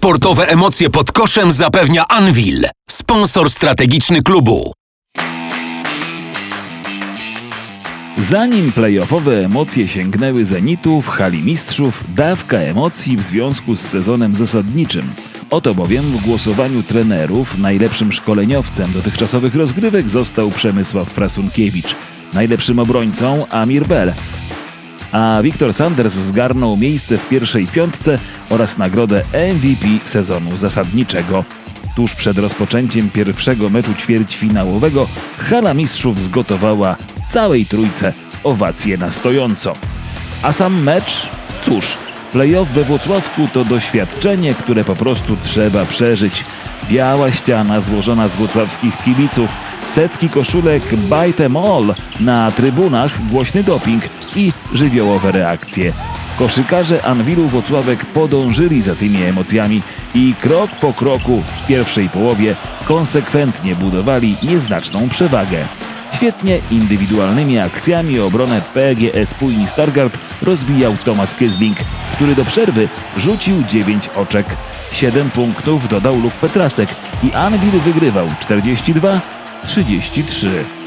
Sportowe emocje pod koszem zapewnia Anvil, sponsor strategiczny klubu. Zanim playoffowe emocje sięgnęły zenitu, w hali mistrzów dawka emocji w związku z sezonem zasadniczym. Oto bowiem w głosowaniu trenerów najlepszym szkoleniowcem dotychczasowych rozgrywek został Przemysław Frasunkiewicz, najlepszym obrońcą Amir Bel, a Wiktor Sanders zgarnął miejsce w pierwszej piątce oraz nagrodę MVP sezonu zasadniczego. Tuż przed rozpoczęciem pierwszego meczu ćwierćfinałowego hala mistrzów zgotowała całej trójce owacje na stojąco. A sam mecz? Cóż, playoff we Włocławku to doświadczenie, które po prostu trzeba przeżyć. Biała ściana złożona z włocławskich kibiców, setki koszulek Bite em all na trybunach, głośny doping i żywiołowe reakcje. Koszykarze Anwilu Włocławek podążyli za tymi emocjami i krok po kroku w pierwszej połowie konsekwentnie budowali nieznaczną przewagę. Świetnie indywidualnymi akcjami obronę PGS Pujni Stargard rozbijał Tomasz Kiesling, który do przerwy rzucił 9 oczek. 7 punktów dodał Luk Petrasek i Anwil wygrywał 42-33.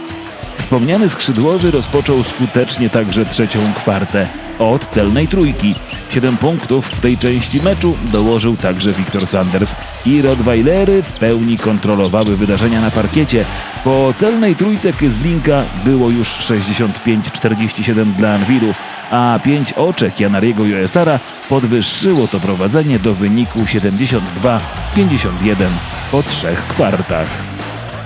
Wspomniany skrzydłowy rozpoczął skutecznie także trzecią kwartę od celnej trójki. Siedem punktów w tej części meczu dołożył także Wiktor Sanders i Rottweilery w pełni kontrolowały wydarzenia na parkiecie. Po celnej trójce Kyzlinka było już 65-47 dla Anwilu, a pięć oczek Janariego Joesara podwyższyło to prowadzenie do wyniku 72-51 po trzech kwartach.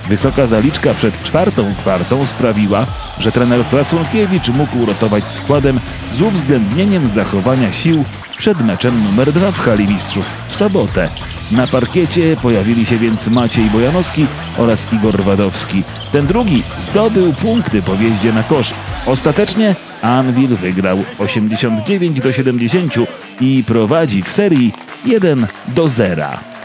Wysoka zaliczka przed czwartą kwartą sprawiła, że trener Frasunkiewicz mógł rotować składem z uwzględnieniem zachowania sił przed meczem numer dwa w hali mistrzów w sobotę. Na parkiecie pojawili się więc Maciej Bojanowski oraz Igor Wadowski. Ten drugi zdobył punkty po wjeździe na kosz. Ostatecznie Anvil wygrał 89 do 70 i prowadzi w serii 1 do 0.